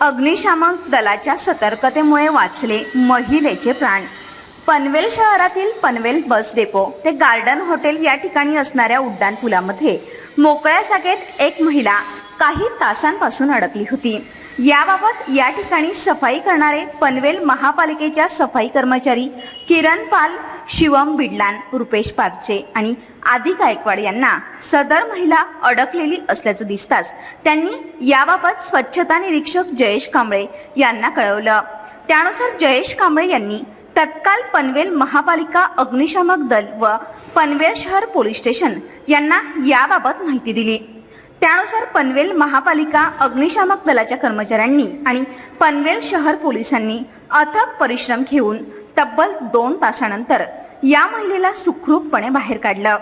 अग्निशामक दलाच्या सतर्कतेमुळे वाचले महिलेचे प्राण. पनवेल शहरातील पनवेल बस डेपो ते गार्डन हॉटेल या ठिकाणी असणाऱ्या उड्डाण पुलामध्ये मोकळ्या जागेत एक महिला काही तासांपासून अडकली होती. याबाबत या ठिकाणी सफाई करणारे पनवेल महापालिकेच्या सफाई कर्मचारी किरण पाल शिवम बिडलान रुपेश पारचे आणि आदी गायकवाड यांना सदर महिला अडकलेली असल्याचं दिसताच त्यांनी याबाबत स्वच्छता निरीक्षक जयेश कांबळे यांना कळवलं. त्यानुसार जयेश कांबळे यांनी तत्काल पनवेल महापालिका अग्निशामक दल व पनवेल शहर पोलीस स्टेशन यांना याबाबत माहिती दिली. त्यानुसार पनवेल महापालिका अग्निशामक दलाच्या कर्मचाऱ्यांनी आणि पनवेल शहर पोलिसांनी अथक परिश्रम घेऊन तब्बल दोन तासानंतर या महिलेला सुखरूपपणे बाहेर काढलं.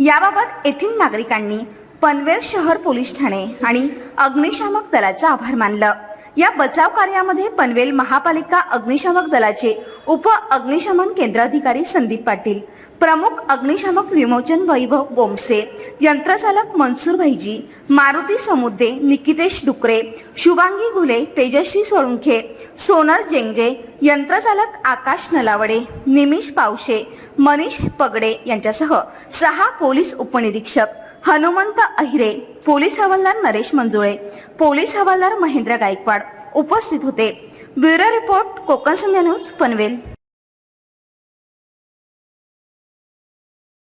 याबाबत येथील नागरिकांनी पनवेल शहर पोलीस ठाणे आणि अग्निशामक दलाचा आभार मानलं. या बचाव कार्यामध्ये पनवेल महापालिका अग्निशामक दलाचे उप अग्निशमन केंद्राधिकारी संदीप पाटील प्रमुख अग्निशामक विमोचन वैभव बोमसे यंत्रचालक मनसूर भाईजी मारुती समुद्रे निकितेश डुकरे शुभांगी घुले तेजश्री सोळुंखे सोनल जेंगजे यंत्रचालक आकाश नलावडे निमिष पावशे मनीष पगडे यांच्यासह सहा पोलीस उपनिरीक्षक हनुमंत अहिरे पोलीस हवालदार नरेश मंजुळे पोलीस हवालदार महेंद्र गायकवाड उपस्थित होते. Bureau report Konkan Sandhya news Panvel.